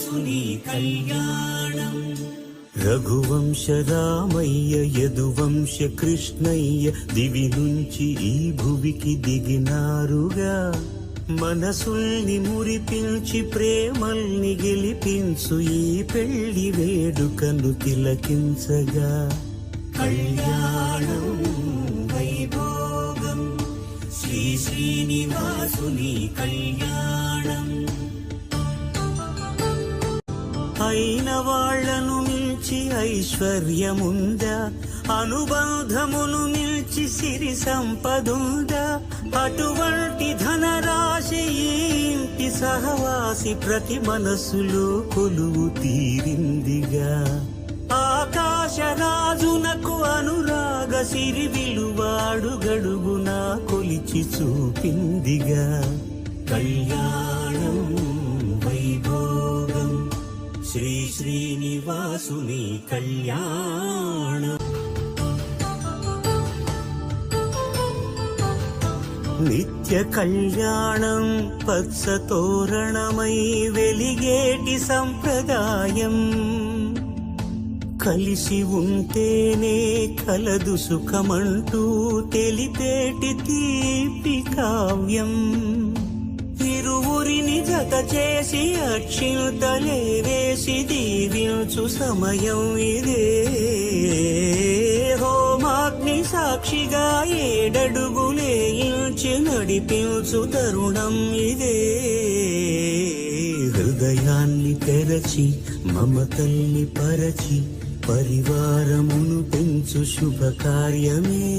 శ్రీశ్రీనివాసుని కళ్యాణం. రఘువంశ రామయ్య యదువంశ కృష్ణయ్య దివి నుంచి ఈ భువికి దిగినారుగా. మనసుల్ని మురిపించి ప్రేమల్ని గెలిపించు ఈ పెళ్ళి వేడుకను తిలకించగా. కళ్యాణం వైభోగం. శ్రీ శ్రీనివాసుని కళ్యాణం. అయిన వాళ్ళను మిల్చి ఐశ్వర్యముందా అనుబంధమును మిల్చి సిరి సంపదుందా. అటువంటి ధనరాశి ఇంటి సహవాసి ప్రతి మనసులో కొలువు తీరిందిగా. ఆకాశరాజునకు అనురాగ సిరి విలువాడు గడుగునా కొలిచి చూపిందిగా. కళ్యాణం శ్రీ శ్రీనివాసుని కళ్యాణ. నిత్య కళ్యాణం పచ్చతోరణమై వెలిగేటి సంప్రదాయం. కలిసి ఉంటేనే కలదు సుఖమంటూ తెలిపేటి తీపి కావ్యం. చేత జత చేసి అక్షింతలే వేసి దీవించు సమయం ఇదే. హోమాగ్ని సాక్షిగా ఏడడుగులే ఇంచి నడిపించు తరుణం ఇదే. హృదయాన్ని తెరచి మమతల్ని పరచి పరివారమును పెంచు శుభకార్యమే.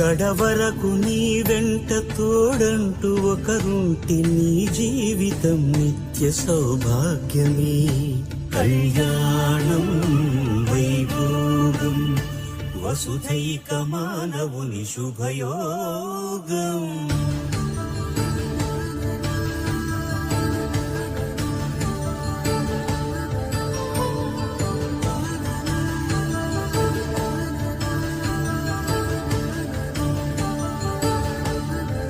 కడవరకు నీ వెంట తోడంటూ ఒకరుంటి నీ జీవితం నిత్య సౌభాగ్యమే. కళ్యాణం వైభోగం వసుధైక మానవుని శుభయోగం.